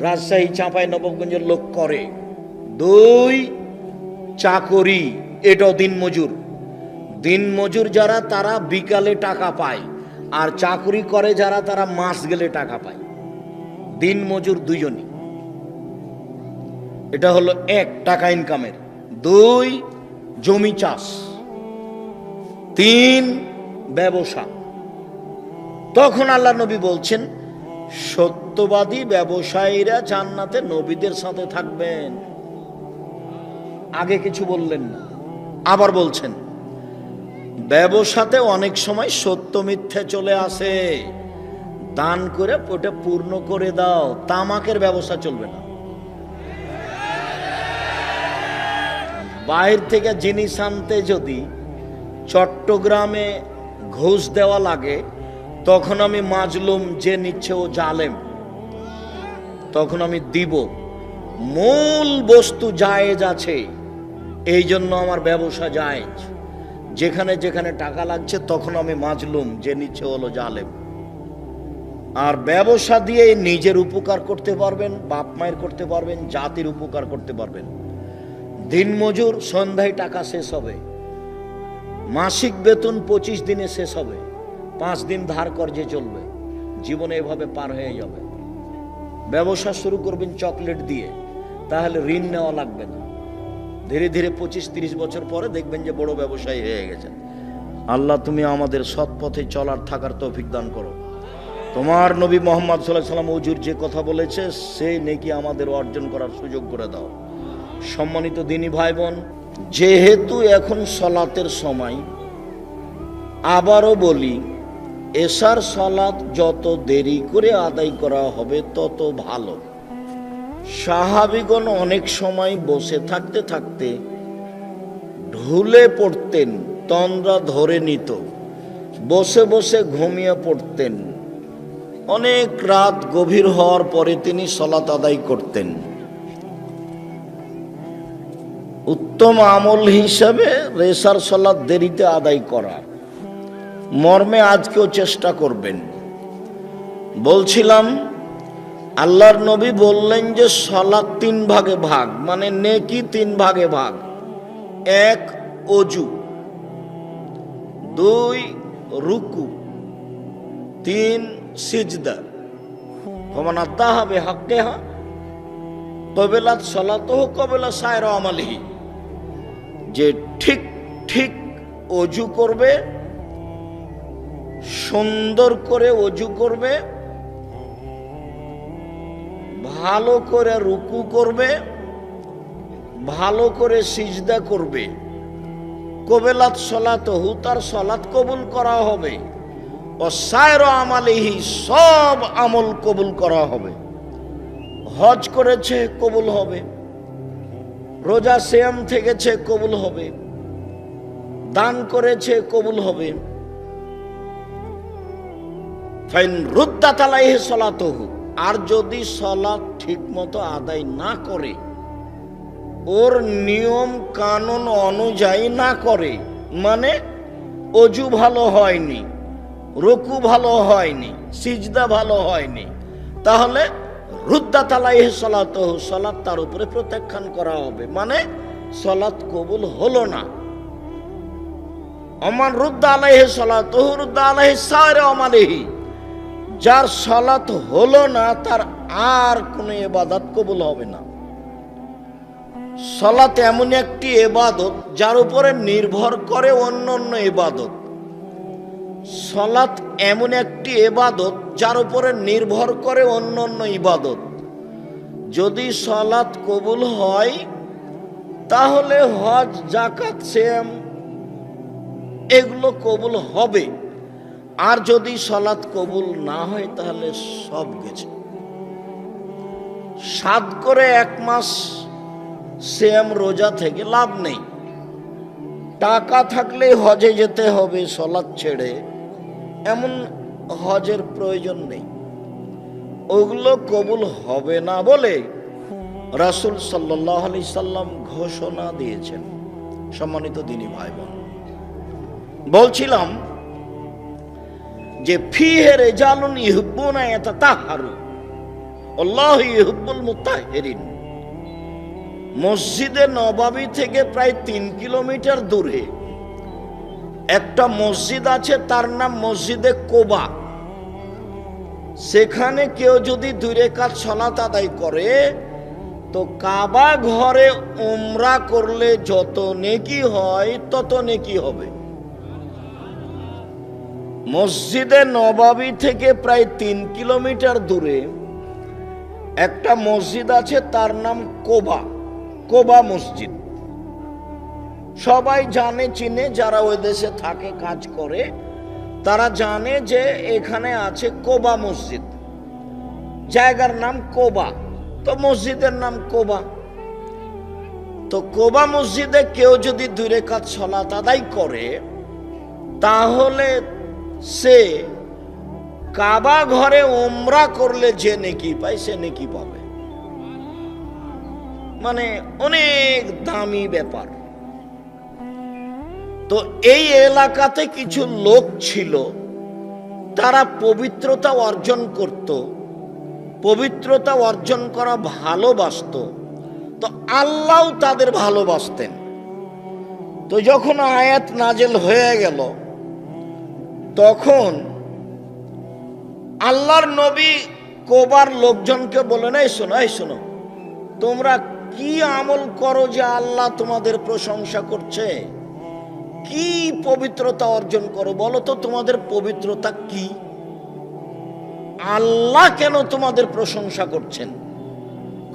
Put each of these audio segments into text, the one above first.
রাজশাহী চাঁপাই নবাবগঞ্জের লোক করে। দুই, চাকরি, এটাও দিনমজুর। দিনমজুর যারা, তারা বিকালে টাকা পায়। আর চাকরি করে যারা, তারা মাস গেলে টাকা পায়। দিনমজুর দুজনই। এটা হলো এক, টাকা ইনকামের দুই, জমি চাষ। তিন, ব্যবসা। তখন আল্লাহ নবী বলছেন সত্যবাদী ব্যবসায়ীরা জান্নাতে নবীদের সাথে থাকবেন। আগে কিছু বললেন না, আবার বলছেন, ব্যবসাতে অনেক সময় সত্য মিথ্যে চলে আসে। দান করে ওটা পূর্ণ করে দাও, তামাকের ব্যবসা চলবে না। বাইরে থেকে জিনিস আনতে যদি চট্টগ্রামে ঘুষ দেওয়া লাগে তখন আমি মাজলুম, যে নিচ্ছে ও জালেম। তখন আমি দিব। মূল বস্তু জায়েজ আছে, এই জন্য আমার ব্যবসা জায়েজ। যেখানে যেখানে টাকা লাগছে, তখন আমি মাজলুম, যে নিচ্ছে হলো জালেম। আর ব্যবসা দিয়ে নিজের উপকার করতে পারবেন, বাপ মায়ের করতে পারবেন, জাতির উপকার করতে পারবেন। দিনমজুর, সন্ধ্যায় টাকা শেষ হবে। মাসিক বেতন পঁচিশ দিনে শেষ হবে। পাঁচ দিন ধার কর্জে চলবে, জীবনে এভাবে পার হয়ে যাবে। ব্যবসা শুরু করবেন চকলেট দিয়ে, তাহলে ঋণ নেওয়া লাগবে না। ধীরে ধীরে পঁচিশ তিরিশ বছর পরে দেখবেন যে বড় ব্যবসায়ী হয়ে গেছে আল্লাহ, তুমি আমাদের সৎ পথে চলার থাকার তৌফিক দান করো। তোমার নবী মোহাম্মদ সাল্লাহ সাল্লাম উজুর যে কথা বলেছে, সে নেকি আমাদের অর্জন করার সুযোগ করে দাও। সম্মানিত দিনী ভাই বোন যেহেতু এখন সলাতের সময়, আবারও বলি এশার সলাৎ যত দেরি করে আদায় করা হবে, তত ভালো। সাহাবিগণ অনেক সময় বসে থাকতে থাকতে ঢুলে পড়তেন, তন্দ্রা ধরে নিত। বসে বসে ঘুমিয়ে পড়তেন। অনেক রাত গভীর হওয়ার পরে তিনি সলাত আদায় করতেন। উত্তম আমল হিসাবে রেশার সলাৎ দেরিতে আদায় করা। মর্মে আজকেও চেষ্টা করবেন। বলছিলাম, আল্লাহর নবী বললেন যে সলাৎ তিন ভাগে ভাগ মানে নেকি তিন ভাগে ভাগ। এক, অজু। দুই, রুকু। তিন, সিজদা। ফমান আত্মাহা বে হাক্কেহা কবেলাত সলাত কবেলা সায়র আমালিহি। যে ঠিক ঠিক অজু করবে সুন্দর করে অজু করবে, ভালো করে রুকু করবে, ভালো করে সিজদা করবে। কবেলাত সলাত হু, তার সলাত কবুল করা হবে। ও সায়র আমালিহি, সব আমল কবুল করা হবে। হজ করেছে, কবুল হবে। রোজা শ্যাম থেকেছে, কবুল হবে। দান করেছে, কবুল হবে। আর যদি সলাৎ ঠিক মতো আদায় না করে, ওর নিয়ম কানুন অনুযায়ী না করে মানে অজু ভালো হয়নি, রকু ভালো হয়নি, সিজদা ভালো হয়নি, তাহলে রুদ্দা তালাইহে সলাত সলাৎ তার উপরে প্রত্যাখ্যান করা হবে মানে সলাৎ কবুল হলো না। অমান রুদ্দা আলাইহে সলাত, রুদ্দা আলাইহে সারে অমালিহি যার সলাৎ হলো না, তার আর কোনো এবাদত কবুল হবে না। সলাৎ এমন একটি এবাদত যার উপরে নির্ভর করে অন্য অন্য এবাদত সলাৎ এমন একটি এবাদত যার উপরে নির্ভর করে অন্য অন্য ইবাদত। যদি সলাৎ কবুল হয়, তাহলে হজ জাকাত সেম এগুলো কবুল হবে। আর যদি সলাৎ কবুল না হয়, তাহলে সব গেছে। সাত করে এক মাস সেম রোজা থেকে লাভ নেই। টাকা থাকলে হজে যেতে হবে সলাৎ ছেড়ে, এমন হজের প্রয়োজন নেই। ওগুলো কবুল হবে না বলে রাসুল সাল্লাহ আলি সাল্লাম ঘোষণা দিয়েছেন সম্মানিত দিনী ভাই বোন বলছিলাম যে ফিহে রেজালুন ইহব্বুনা ইয়াতাতাহারু। আল্লাহ ইহুব্বুল মুতাহিরিন। মসজিদে নবাবী থেকে প্রায় তিন কিলোমিটার দূরে। একটা মসজিদ আছে, তার নাম মসজিদে কোবা। সেখানে কেউ যদি দুই কাজ সলাত আদায় করে, তো কাবা ঘরে উমরা করলে যত নেকি হয়, তত নেকি হবে। মসজিদে নবাবী থেকে প্রায় তিন কিলোমিটার দূরে একটা মসজিদ আছে, তার নাম কোবা কোবা মসজিদ। সবাই জানে, চিনে, যারা ওই দেশে থাকে, কাজ করে, তারা জানে যে এখানে আছে কোবা মসজিদ। জায়গার নাম কোবা। তো মসজিদের নাম কোবা। তো কোবা মসজিদে কেউ যদি দূরে কাজ সলাত আদায় করে, তাহলে সে কাবা ঘরে ওমরা করলে যে নেকি পায়, সে নেকি পাবে। মানে অনেক দামি ব্যাপার। তো এই এলাকাতে কিছু লোক ছিল, তারা পবিত্রতা অর্জন করত। পবিত্রতা অর্জন করা ভালোবাসত। তো আল্লাহ তাদের ভালোবাসতেন। তো যখন আয়াত নাজেল হয়ে গেল তখন আল্লাহর নবী কোবার লোকজনকে বলে নাই শোনো, এই শোনো, তোমরা কি আমল করো যে আল্লাহ তোমাদের প্রশংসা করছে? কি পবিত্রতা অর্জন করো? বলো তো, তোমাদের পবিত্রতা কি? আল্লাহ কেন তোমাদের প্রশংসা করছেন?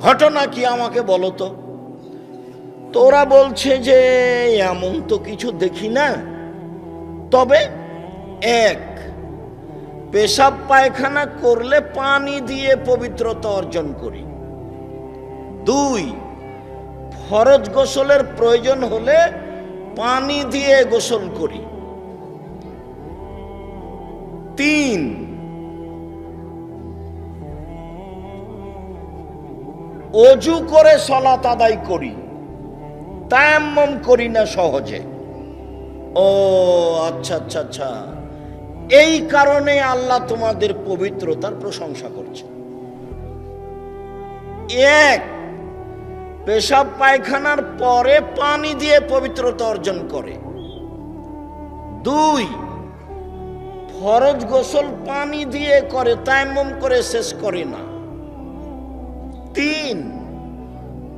ঘটনা কি আমাকে বলো তো। তোরা বলছে যে, এমন তো কিছু দেখি না। তবে এক, পেশাব পায়খানা করলে পানি দিয়ে পবিত্রতা অর্জন করি। দুই, ফরজ গোসলের প্রয়োজন হলে পানি দিয়ে গোসল করি। তিন, অজু করে সলাত আদায় করি। তায়াম্মম করি না সহজে। ও আচ্ছা আচ্ছা আচ্ছা। এই কারণে আল্লাহ তোমাদের পবিত্রতার প্রশংসা করছে। এক, পেশাব পায়খানার পরে পানি দিয়ে পবিত্রতা অর্জন করে। দুই, ফরজ গোসল পানি দিয়ে করে তাইমম করে শেষ করে না। তিন,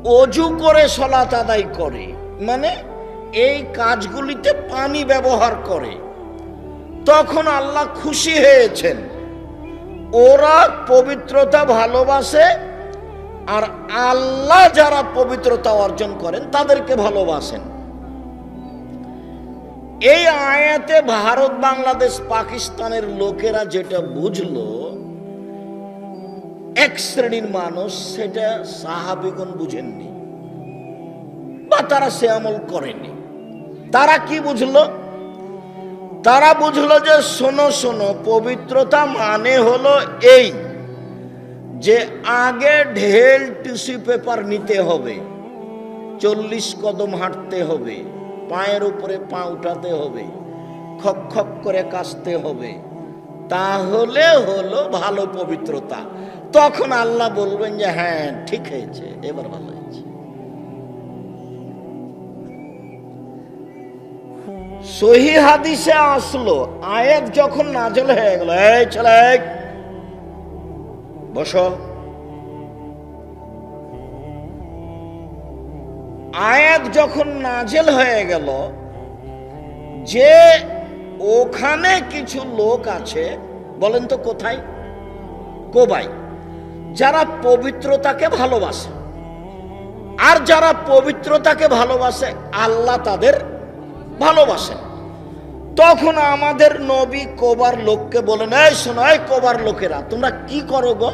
অজু করে সলাত আদায় করে মানে এই কাজগুলিতে পানি ব্যবহার করে। তখন আল্লাহ খুশি হয়েছেন। ওরা পবিত্রতা ভালোবাসে আর আল্লাহ যারা পবিত্রতা অর্জন করেন তাদেরকে ভালোবাসেন। এই আয়াতে ভারত, বাংলাদেশ, পাকিস্তানের লোকেরা যেটা বুঝলো, এক শ্রেণির মানুষ সেটা সাহাবিগণ বুঝেননি বা তারা সে আমল করেনি তারা কি বুঝলো? তারা বুঝলো যে শোনো শোনো, পবিত্রতা মানে হলো এই, যে আগে ঢেল টিস্যু পেপার নিতে হবে, চল্লিশ কদম হাঁটতে হবে, পায়ের উপরে পা উঠাতে হবে খক খক করে কাশতে হবে, তাহলে হলো ভালো পবিত্রতা। তখন আল্লাহ বলবেন যে হ্যাঁ ঠিক হয়েছে, এবার ভালো হয়েছে। সহি হাদিসে আসলো, আয়াত যখন নাজল হয়ে গেল, এই ছেলে, বসো। আয়াত যখন নাজেল হয়ে গেল, যে ওখানে কিছু লোক আছে, বলেন তো কোথায়? কোবাই। যারা পবিত্রতাকে ভালোবাসে। আর যারা পবিত্রতাকে ভালোবাসে, আল্লাহ তাদের ভালোবাসেন তখন আমাদের নবী কোবার লোককে বলেন, এই শোনো, এই কোবার লোকেরা, তোমরা কি করো গো?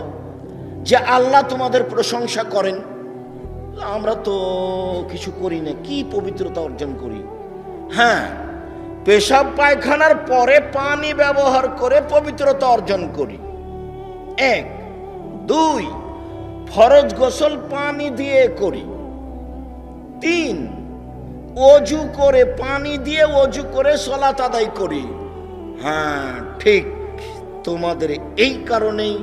যে আল্লাহ তোমাদের প্রশংসা করেন। আমরা তো কিছু করি না, কি পবিত্রতা অর্জন করি? হ্যাঁ পেশাব পায়খানার পরে পানি ব্যবহার করে পবিত্রতা অর্জন করি। এক। দুই, ফরজ গোসল পানি দিয়ে করি। তিন অজু করে পানি দিয়ে অজু করে সলাত আদায় করি। হ্যাঁ ঠিক তোমাদের এই কারণেই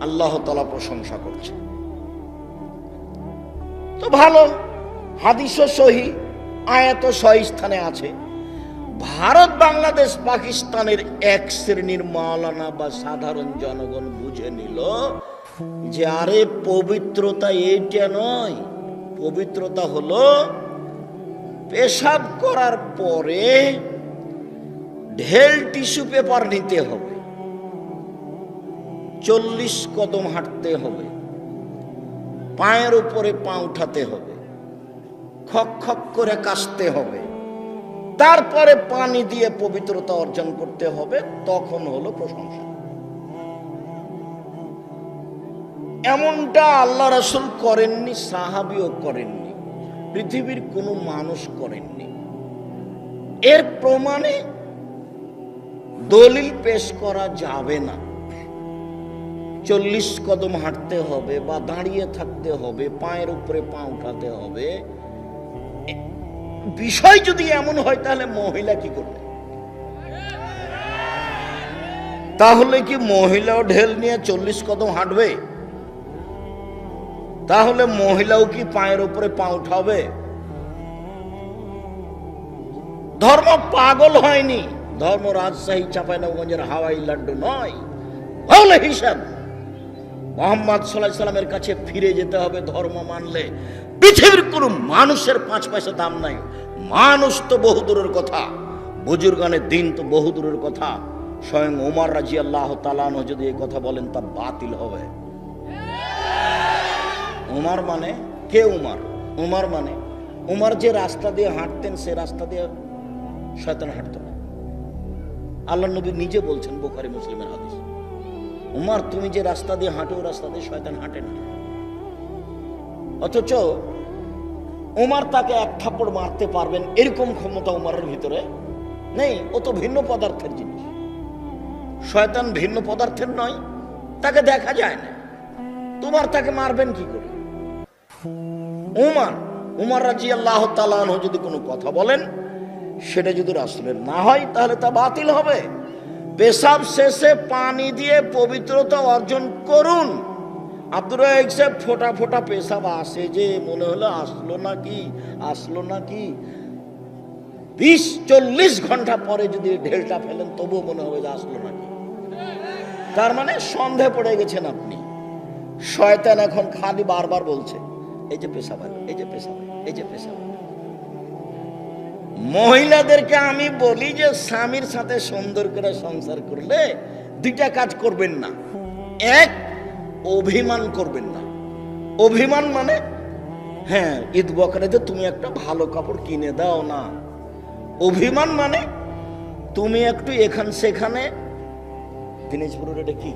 আল্লাহ তালা প্রশংসা করছে। তো ভালো হাদিসও সহি, আয়াত সহি স্থানে আছে। ভারত, বাংলাদেশ, পাকিস্তানের এক শ্রেণির মাওলানা বা সাধারণ জনগণ বুঝে নিল যে, আরে পবিত্রতা এইটা নয়। পবিত্রতা হলো পেশাব করার পরে ঢেল টিস্যু পেপার নিতে হবে। চল্লিশ কদম হাঁটতে হবে। পায়ের উপরে পা উঠাতে হবে। খক খক করে কাশতে হবে। তারপরে পানি দিয়ে পবিত্রতা অর্জন করতে হবে, তখন হলো প্রশংসা। এমনটা আল্লাহ রাসুল করেননি, সাহাবিও করেননি। পৃথিবীর কোনো মানুষ করেননি। এর প্রমাণে দলিল পেশ করা যাবে না। চল্লিশ কদম হাঁটতে হবে বা দাঁড়িয়ে থাকতে হবে, পায়ের উপরে পা উঠাতে হবে। বিষয় যদি এমন হয়, তাহলে মহিলা কি করবে তাহলে কি মহিলাও ঢেল নিয়ে চল্লিশ কদম হাঁটবে? তাহলে মহিলাও কি পায়ের উপরে পা উঠাবে? ধর্ম পাগল হয়নি। ধর্ম রাজশাহী চাঁপাইনগঞ্জের হাওয়াই লাড্ডু নয়। হলে হিসাব। মোহাম্মদ সাল্লাহ সাল্লামের কাছে ফিরে যেতে হবে ধর্ম মানলে। পৃথিবীর কোন মানুষের পাঁচ পয়সা দাম নাই। মানুষ তো বহুদূরের কথা। বুজুর্গানের দিন তো বহুদূরের কথা। স্বয়ং ওমর রাজি আল্লাহ তালানো যদি এই কথা বলেন তা বাতিল হবে। উমার মানে কে উমার? উমার মানে উমার যে রাস্তা দিয়ে হাঁটতেন, সে রাস্তা দিয়ে শয়তান হাঁটত না। আল্লাহ নবী নিজে বলছেন বোখারি, মুসলিমের হাদিস। উমার, তুমি যে রাস্তা দিয়ে হাঁটো রাস্তা দিয়ে শয়তান হাঁটেন না। অথচ উমার তাকে এক থাপ্পড় মারতে পারবেন এরকম ক্ষমতা উমারের ভিতরে নেই। ও তো ভিন্ন পদার্থের জিনিস। শয়তান ভিন্ন পদার্থের নয়, তাকে দেখা যায় না। তোমার তাকে মারবেন কি করে? উমার উমার রাজি আল্লাহ তালাহ যদি কোনো কথা বলেন, সেটা যদি রাসুলের না হয়, তাহলে তা বাতিল হবে। পেশাব শেষে পানি দিয়ে পবিত্রতা অর্জন করুন। আব্দুর ফোটা ফোটা পেশাব আসে যে, মনে হলো আসলো নাকি আসলো নাকি। বিশ চল্লিশ ঘণ্টা পরে যদি ঢেলটা ফেলেন, তবুও মনে হবে যে আসলো নাকি। তার মানে সন্দেহ পড়ে গেছেন আপনি। শয়তান এখন খালি বারবার বলছে। এই যে এই যে এই যে মহিলাদেরকে আমি বলি যে স্বামীর সাথে সুন্দর করে সংসার করলে দুইটা কাজ করবেন না। এক, অভিমান করবেন না। অভিমান মানে হ্যাঁ ঈদ বকরাতে তুমি একটা ভালো কাপড় কিনে দাও না। অভিমান মানে তুমি একটু এখান সেখানে, দিনাজপুরের এটা কি?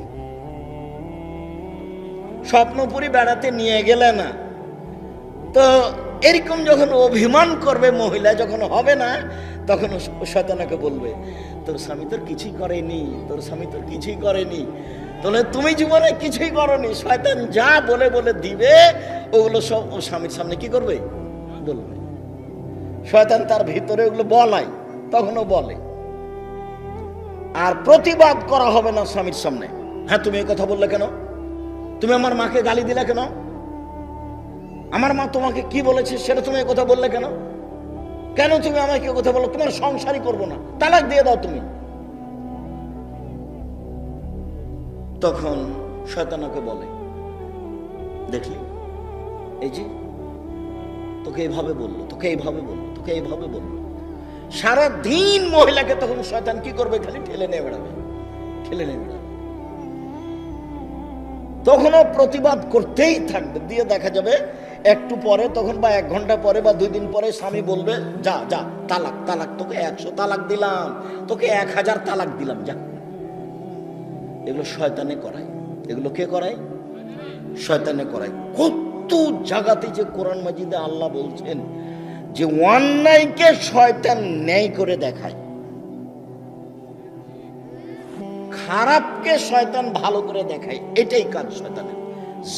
স্বপ্নপুরি বেড়াতে নিয়ে গেলে না। তো এরকম যখন অভিমান করবে মহিলা যখন হবে না, তখন শয়তানাকে বলবে, তোর স্বামী তোর কিছুই করেনি, তোর স্বামী তোর কিছুই করেনি। তাহলে তুমি জীবনে কিছুই করনি। শয়তান যা বলে বলে দিবে, ওগুলো সব ও স্বামীর সামনে কি করবে? বলবে। শয়তান তার ভিতরে ওগুলো বলাই তখনও বলে। আর প্রতিবাদ করা হবে না স্বামীর সামনে। হ্যাঁ তুমি এই কথা বললে কেন? তুমি আমার মাকে গালি দিলে কেন? আমার মা তোমাকে কি বলেছে সেটা তুমি কথা বললে কেন? কেন তুমি আমাকে কথা বলো তোমার সংসারই করব না। তালাক দিয়ে দাও তুমি। তখন শয়তানাকে বলে, দেখলি? এই যে, তোকে এইভাবে বলল, তোকে এইভাবে বলল, তোকে এইভাবে বলল। সারা দিন মহিলাকে তখন শয়তান কি করবে? খালি ঠেলে নিয়ে বেড়াবে, ঠেলে নিয়ে বেড়াবে। তখনও প্রতিবাদ করতেই থাকবে। দিয়ে দেখা যাবে একটু পরে, তখন বা এক ঘণ্টা পরে বা দুই দিন পরে স্বামী বলবে, যা যা, তালাক তালাক, তোকে একশো তালাক দিলাম, তোকে এক হাজার তালাক দিলাম, যা। এগুলো শয়তানে করায়। এগুলো কে করায়? শয়তানে করায়। কত জায়গাতে যে কোরআন মাজিদে আল্লাহ বলছেন যে, অন্যায়কে শয়তান ন্যায় করে দেখায়। খারাপকে শয়তান ভালো করে দেখায়। এটাই কাজ শয়তানের।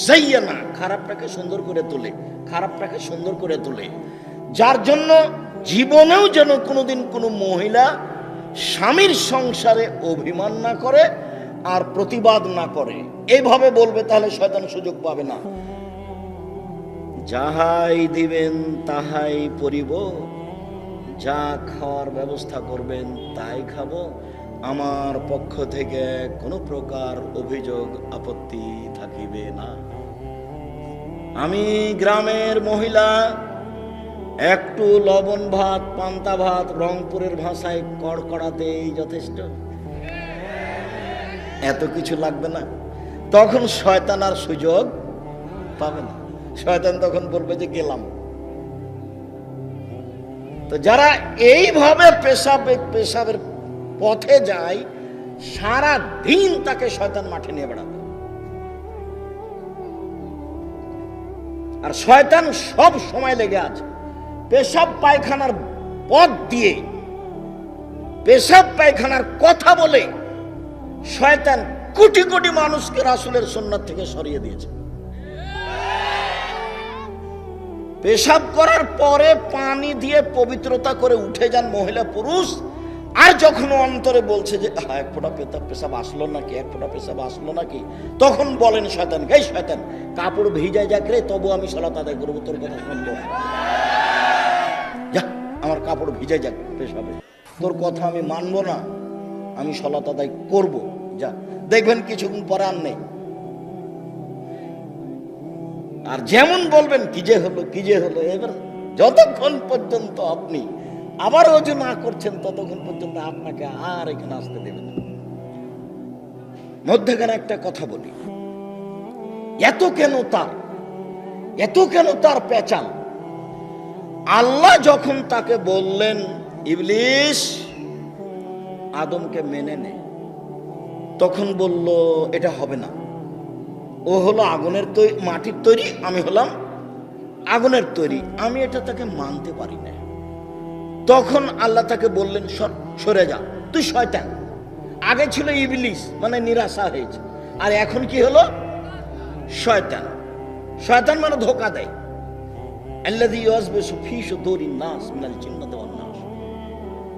যাইয়া না খারাপটাকে সুন্দর করে তোলে, খারাপটাকে সুন্দর করে তোলে। যার জন্য জীবনেও যেন কোনোদিন কোনো মহিলা স্বামীর সংসারে অভিমান না করে আর প্রতিবাদ না করে। এইভাবে বলবে তাহলে শয়তান সুযোগ পাবে না। যাহাই দিবেন তাহাই পরিব, যা খাওয়ার ব্যবস্থা করবেন তাই খাব। আমার পক্ষ থেকে কোনো প্রকার অভিযোগ, আপত্তি থাকিবে না। আমি গ্রামের মহিলা, একটু লবণ ভাত, পান্তা ভাত রংপুরের ভাষায় কড়কড়াতেই যথেষ্ট। এত কিছু লাগবে না। তখন শয়তান আর সুযোগ পাবে না। শয়তান তখন বলবে যে, গেলাম। তো যারা এইভাবে পেশাবে, পেশাবের পথে যায় সারা দিন তাকে শয়তান মাঠে নিয়ে বেড়াবে। আর শয়তান সব সময় লেগে আছে। পেশাব পায়খানার পথ দিয়ে, পেশাব পায়খানার কথা বলে শয়তান কোটি কোটি মানুষকে রাসুলের সুন্নাত থেকে সরিয়ে দিয়েছে। পেশাব করার পরে পানি দিয়ে পবিত্রতা করে উঠে যান মহিলা পুরুষ। আর যখন অন্তরে বলছে যে "আহা, এক ফোঁটা পেতাব পেশাব আসলো নাকি? এক ফোঁটা পেশাব আসলো নাকি? তখন বলেন শয়তান গে শয়তান কাপড় ভিজায় যাক রে তবু আমি সালাত আদায় করব তোর কথা শুনব যা আমার কাপড় ভিজে যাক পেশাবে। তোর কথা আমি মানবো না আমি সলাত আদায় করব। যা দেখবেন কিছুক্ষণ পরে আর নেই। আর যেমন বলবেন কি যে হলো কি যে হলো এবার যতক্ষণ পর্যন্ত আপনি আবার ওজন না করছেন, ততক্ষণ পর্যন্ত আপনাকে আর এখানে আসতে দেবেন না। মধ্যখানে একটা কথা বলি। এত কেন তার? এত কেন তার পেঁচান আল্লাহ যখন তাকে বললেন, ইবলিশ, আদমকে মেনে নে। তখন বলল, এটা হবে না। ও হলো আগুনের তৈরি মাটির তৈরি, আমি হলাম আগুনের তৈরি। আমি এটা তাকে মানতে পারি না তখন আল্লাহ তাকে বললেন, সরে যা, তুই শয়তান। আগে ছিল ইবলিস মানে নিরাশা হয়েছে। আর এখন কি হলো? শয়তান। শয়তান মানে ধোকা দেয়।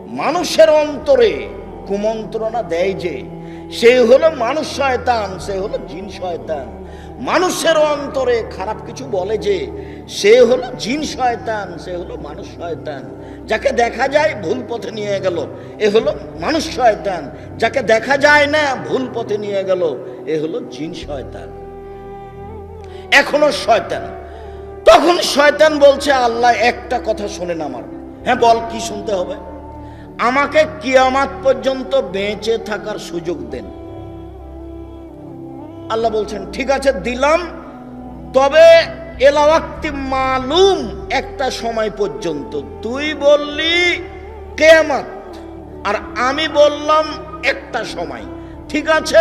মানুষের অন্তরে কুমন্ত্রণা দেয় যে, সে হলো মানুষ শয়তান, সে হলো জিন শয়তান। মানুষের অন্তরে খারাপ কিছু বলে যে সে হলো জিন শয়তান, সে হলো মানুষ শয়তান। যাকে দেখা যায় ভুল পথে নিয়ে গেল, এ হলো মানুষ শয়তান। যাকে দেখা যায় না ভুল পথে নিয়ে গেল, এ হলো জিন শয়তান। এখনও শয়তান। তখন শয়তান বলছে, আল্লাহ, একটা কথা শোনেন আমার। হ্যাঁ বল, কি শুনতে হবে? আমাকে কিয়ামাত পর্যন্ত বেঁচে থাকার সুযোগ দেন। আল্লাহ বলছেন, ঠিক আছে, দিলাম। তবে এলাওয়াক্তি মালুম একটা সময় পর্যন্ত। তুই বললি কেয়ামাত, আর আমি বললাম একটা সময়। ঠিক আছে,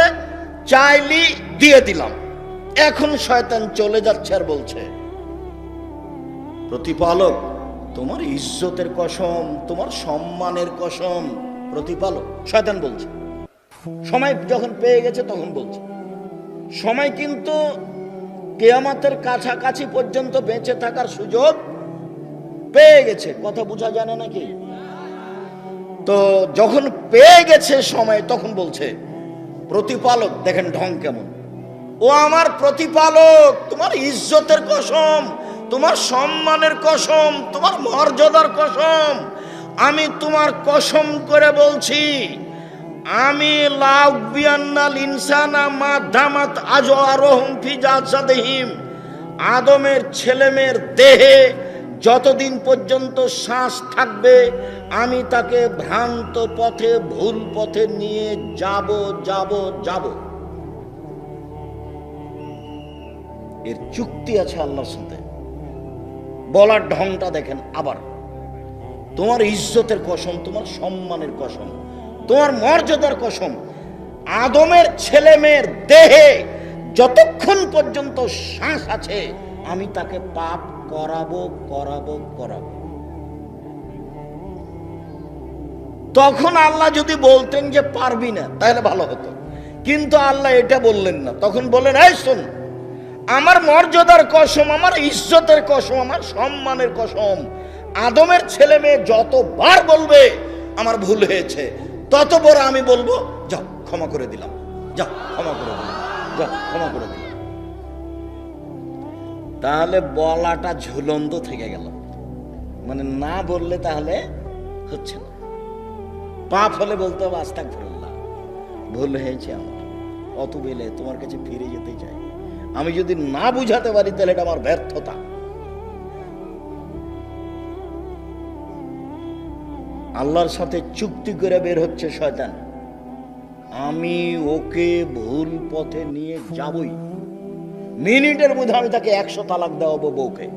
চাইলি দিয়ে দিলাম। এখন শয়তান চলে যাচ্ছে আর বলছে, প্রতিপালক, তোমার ইজ্জতের কসম, তোমার সম্মানের কসম, প্রতিপালক। শয়তান বলছে। সময় যখন পেয়ে গেছে, তখন বলছে। সময় কিন্তু কেয়ামাতের কাছাকাছি পর্যন্ত বেঁচে থাকার সুযোগ পেয়ে গেছে। কথা বোঝা জানে নাকি? তো যখন পেয়ে গেছে সময়, তখন বলছে, প্রতিপালক, দেখেন ঢং কেমন। ও আমার প্রতিপালক, তোমার ইজ্জতের কসম, তোমার সম্মানের কসম, তোমার মর্যাদার কসম। আমি তোমার কসম করে বলছি আমি লাউবিয়ান্নাল ইনসানা মাধামাত আজ আরোহম ফিজাসাদেহিম আদমের ছেলেমেয়ের দেহে যতদিন পর্যন্ত শ্বাস থাকবে, আমি তাকে ভ্রান্ত পথে, ভুল পথে নিয়ে যাব যাব যাব। এর চুক্তি আছে আল্লাহর সাথে। বলার ঢংটা দেখেন আবার। তোমার ইজ্জতের কসম, তোমার সম্মানের কসম। তোমার মর্যাদার কসম, আদমের ছেলে মেয়ের দেহে যতক্ষণ পর্যন্ত শ্বাস আছে, আমি তাকে পাপ করাবো করাবো করাবো। তখন আল্লাহ যদি বলতেন যে পারবি না, তাহলে ভালো হতো। কিন্তু আল্লাহ এটা বললেন না। তখন বললেন, এই শোন, আমার মর্যাদার কসম, আমার ইজ্জতের কসম, আমার সম্মানের কসম, আদমের ছেলে মেয়ে যতবার বলবে, আমার ভুল হয়েছে। তত বড় আমি বলব? যাও, ক্ষমা করে দিলাম। যাও, ক্ষমা করে দিলাম। যাও, ক্ষমা করে দিলাম। তাহলে বলাটা ঝুলন্ত থেকে গেল। মানে না বললে তাহলে হচ্ছে না। পাপ হলে বলতে হবে আস্তাক ফিরল্লাহ ভুল হয়েছে আমার। অত বেলে তোমার কাছে ফিরে যেতে চাই। আমি যদি না বুঝাতে পারি, তাহলে এটা আমার ব্যর্থতা। আল্লাহর সাথে চুক্তি করে বের হচ্ছে শয়তান। আমি ওকে ভুল পথে নিয়ে যাবই। মিনিটের মধ্যে আমি তাকে একশো তালাক দেওয়াবো বউকে।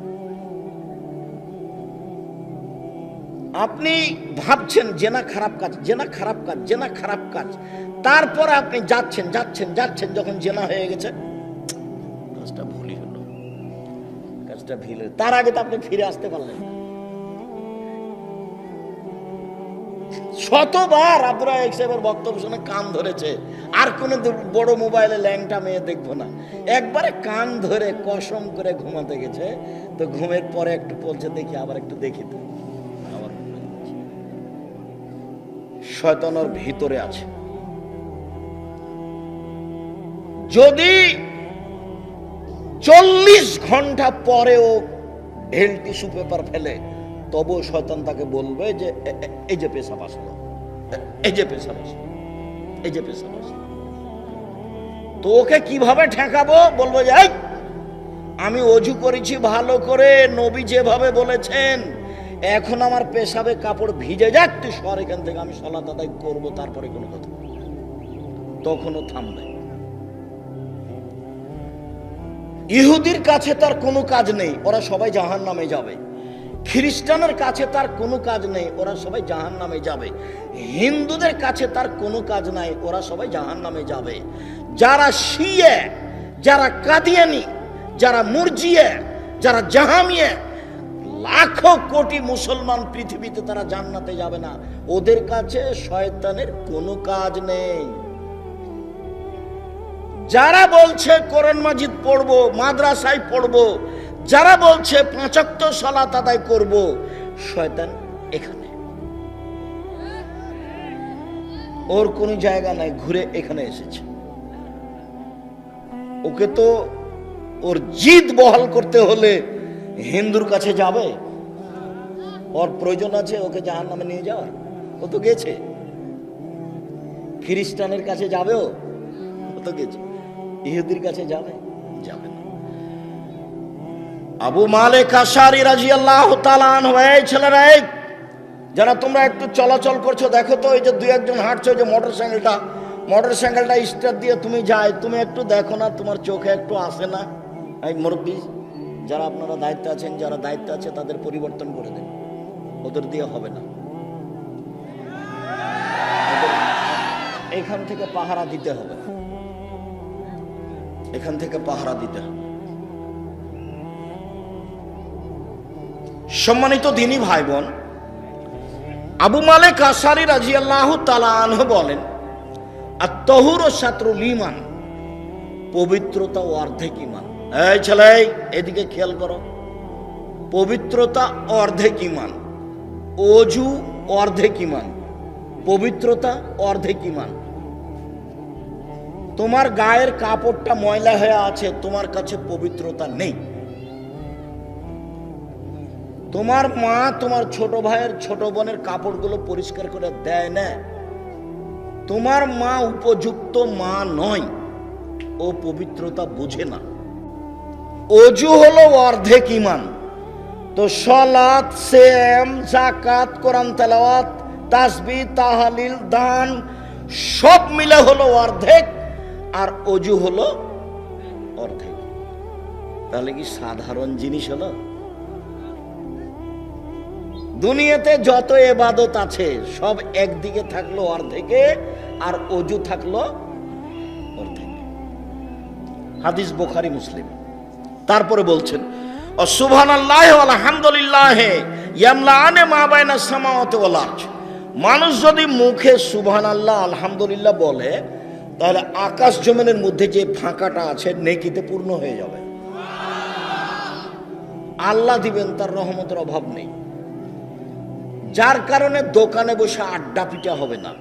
আপনি ভাবছেন যে না খারাপ কাজ যে না খারাপ কাজ যে না খারাপ কাজ। তারপরে আপনি যাচ্ছেন যাচ্ছেন যাচ্ছেন, যখন জেনা হয়ে গেছে, কাজটা ভুলই হলো। কাজটা ভিলে তার আগে তো আপনি ফিরে আসতে পারলেন। না। শতবার এক সাহেবের বক্তব্য শুনে কান ধরেছে। আর কোনো বড় মোবাইলে ল্যাংটা মেয়ে দেখব না। একবারে কান ধরে কসম করে ঘুমাতে গেছে। তো ঘুমের পরে একটু বলছে, দেখি আবার একটু দেখি তো। আবার ঘুমিয়ে গেছে। শয়তান ওর ভিতরে আছে। যদি চল্লিশ ঘণ্টা পরেও ঢেল টিস্যু পেপার ফেলে তবুও শয়তান তাকে বলবে যে এই যে পেশাব আসলো এই যে পেশাব আসলো, এই যে পেশাব আসলো। তো ওকে কীভাবে ঠেকাবো? বলব যে আমি অজু করেছি ভালো করে, নবী যেভাবে বলেছেন, এখন আমার পেশাবে কাপড় ভিজে যাক, তুই সর এখান থেকে, আমি সলাত আদায় করব, তারপরে কোনো কথা তখনও থামবে। ইহুদির কাছে তার কোনো কাজ নেই, ওরা সবাই জাহান নামে যাবে। খ্রিস্টানের কাছে তার কোনো কাজ নেই, ওরা সবাই জাহান নামে যাবে। হিন্দুদের কাছে তার কোনো কাজ নাই, ওরা সবাই জাহান নামে যাবে। যারা শিয়ে, যারা কাদিয়ানি, যারা মুরজিয়ে, যারা জাহামিয়ে, লাখো কোটি মুসলমান পৃথিবীতে তারা জান্নাতে যাবে না। ওদের কাছে শয়তানের কোনো কাজ নেই। যারা বলছে কোরআন মাজিদ পড়ব, মাদ্রাসায় পড়ব যারা বলছে পাঁচাত্ত সালাত আদায় করব, শয়তান এখানে। ওর কোনো জায়গা নাই, ঘুরে এখানে এসেছে। ওকে তো ওর জিদ বহাল করতে হলে হিন্দুর কাছে যাবে? ওর প্রয়োজন আছে ওকে জাহান নামে নিয়ে যাওয়ার? ও তো গেছে। খ্রিস্টানের কাছে যাবেও? ও তো গেছে। ইহুদির কাছে যাবে? যাবে। আবু মালিক আশারি রাজিয়াল্লাহু তাআলা আনহু, এই ছেলেরা, এই, যারা তোমরা একটু চলাচল করছ, দেখো তো, এই যে দুই একজন হাঁটছো যে মোটর সাইকেলটা মোটর সাইকেলটা স্টার্ট দিয়ে তুমি যাই তুমি একটু দেখো না, তোমার চোখে একটু আসে না? এই মুরব্বী, যারা আপনারা দায়িত্ব আছেন, যারা দায়িত্ব আছে, তাদের পরিবর্তন করে দেন। ওদের দিয়ে হবে না। এখান থেকে পাহারা দিতে হবে। এখান থেকে পাহারা দিতে হবে। সম্মানিত দিনী ভাই বোন আবু মালেক আসারি রাজি আল্লাহ বলেন আর তহুর ও সাতরুল ইমান পবিত্রতা ও অর্ধেক ইমান এই ছেলে, এদিকে খেয়াল করো, পবিত্রতা অর্ধেক ইমান অজু অর্ধেক ইমান পবিত্রতা অর্ধেক ইমান তোমার গায়ের কাপড়টা ময়লা হয়ে আছে, তোমার কাছে পবিত্রতা নেই। তোমার মা তোমার ছোট ভাইয়ের ছোট বোনের কাপড়গুলো পরিষ্কার করে দেয় না। তোমার মা উপযুক্ত মা নয়। ও পবিত্রতা বুঝে না। অজু হলো অর্ধেক ইমান তো সলাৎ সেম জাকাত কোরআন তেলাওয়াত তাসবি তাহালিল, দান, সব মিলে হলো অর্ধেক আর অজু হলো অর্ধেক। তাহলে কি সাধারণ জিনিস হলো? দুনিয়াতে যত এবাদত আছে, সব একদিকে থাকল অর্ধেকে আর অজু থাকল অর্ধেকে। হাদিস বোখারি, মুসলিম। তারপরে বলছেন ও সুবহান আল্লাহ আলহামদুলিল্লাহ ইয়ামলা আনে মা বাইনা সামাওয়াতে ওয়াল আরজ। মানুষ যদি মুখে সুবহান আল্লাহ আলহামদুলিল্লাহ বলে, তাহলে আকাশ জমিনের মধ্যে যে ফাঁকাটা আছে, নেকিতে পূর্ণ হয়ে যাবে। আল্লাহ দিবেন, তার রহমতের অভাব নেই। যার কারণে দোকানে বসে আড্ডা পিটা হবে না।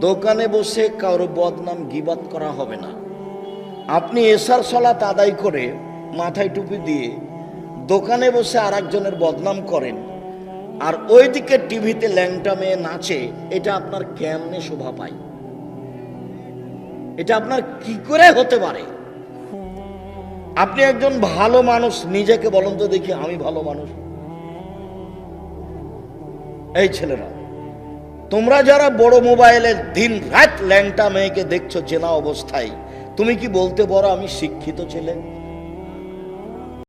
দোকানে বসে কারও বদনাম গিবাদ করা হবে না। আপনি এসার সলাত আদায় করে মাথায় টুপি দিয়ে দোকানে বসে আর একজনের বদনাম করেন আর ওইদিকে টিভিতে ল্যাংটা মেয়ে নাচে, এটা আপনার কেমনে শোভা পায়? এটা আপনার কি করে হতে পারে? আপনি একজন ভালো মানুষ, নিজেকে বলুন তো দেখি আমি ভালো মানুষ। এই ছেলেরা, তোমরা যারা বড় মোবাইলে দিন রাত ল্যাংটা মেয়েকে দেখছ চেনা অবস্থায়, তুমি কি বলতে পারো আমি শিক্ষিত ছেলে?